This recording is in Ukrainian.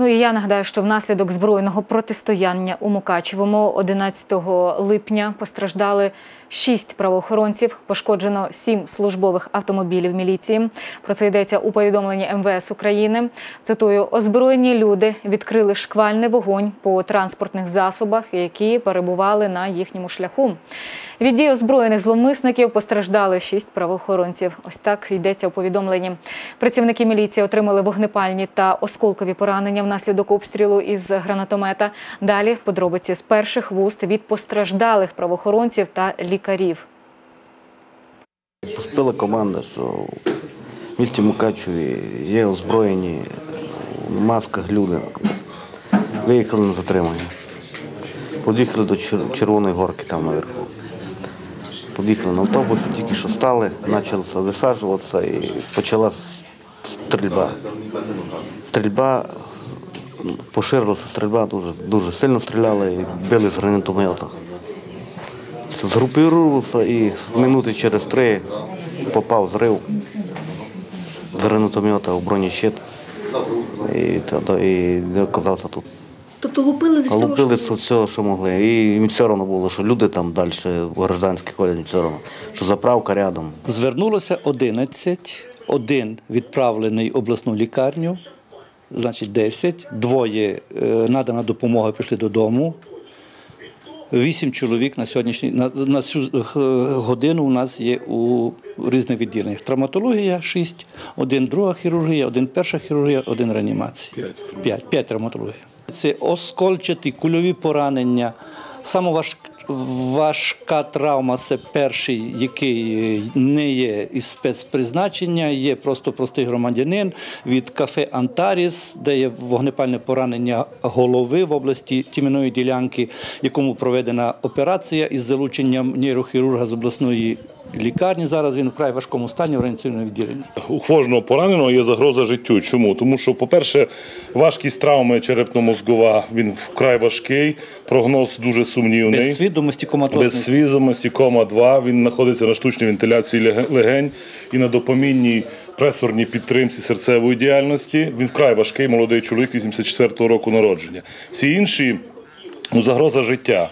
Ну і я нагадаю, що внаслідок збройного протистояння у Мукачевому 11 липня постраждали шість правоохоронців, пошкоджено сім службових автомобілів міліції. Про це йдеться у повідомленні МВС України. Цитую, озброєні люди відкрили шквальний вогонь по транспортних засобах, які перебували на їхньому шляху. Від дій озброєних зловмисників постраждали шість правоохоронців. Ось так йдеться у повідомленні. Працівники міліції отримали вогнепальні та осколкові поранення внаслідок обстрілу із гранатомета. Далі подробиці з перших вуст від постраждалих правоохоронців та лікарів. Поспіла команда, що в місті Мукачеві є озброєні в масках люди. Виїхали на затримання. Під'їхали до Червоної горки там наверху. Під'їхали на автобусі, тільки що стали, почалося висаджуватися і почалась стрільба. Стрільба, поширилася стрільба, дуже, дуже сильно стріляли і били з гранатомета. Згрупувався і минути через три попав зрив з гранатомета в бронещит. І, і оказався тут. Тобто лупили з А всього, лупили що з всього, що могли. І їм все одно було, що люди там далі в гражданські ходять, все одно, що заправка рядом. Звернулося 11, один відправлений в обласну лікарню, значить 10, двоє е, надана допомога пішли додому. Вісім чоловік на сьогоднішній на, на цю е, годину у нас є у різних відділеннях. Травматологія 6, один друга хірургія, один перша хірургія, один реанімація. П'ять. П'ять травматологія. Це оскольчаті кульові поранення. Саме важка травма це перший, який не є із спецпризначення, є просто простий громадянин від кафе Антаріс, де є вогнепальне поранення голови в області тім'яної ділянки, якому проведена операція із залученням нейрохірурга з обласної лікарні. Зараз він вкрай важкому стані в реанімаційному відділенні. У кожного пораненого є загроза життю. Чому? Тому що, по-перше, важкість травми черепно-мозгова він вкрай важкий, прогноз дуже сумнівний. Без свідомості Без свідомості, кома 2, він знаходиться на штучній вентиляції легень і на допомінній пресорній підтримці серцевої діяльності. Він вкрай важкий, молодий чоловік 84-го року народження. Всі інші ну, загроза життя.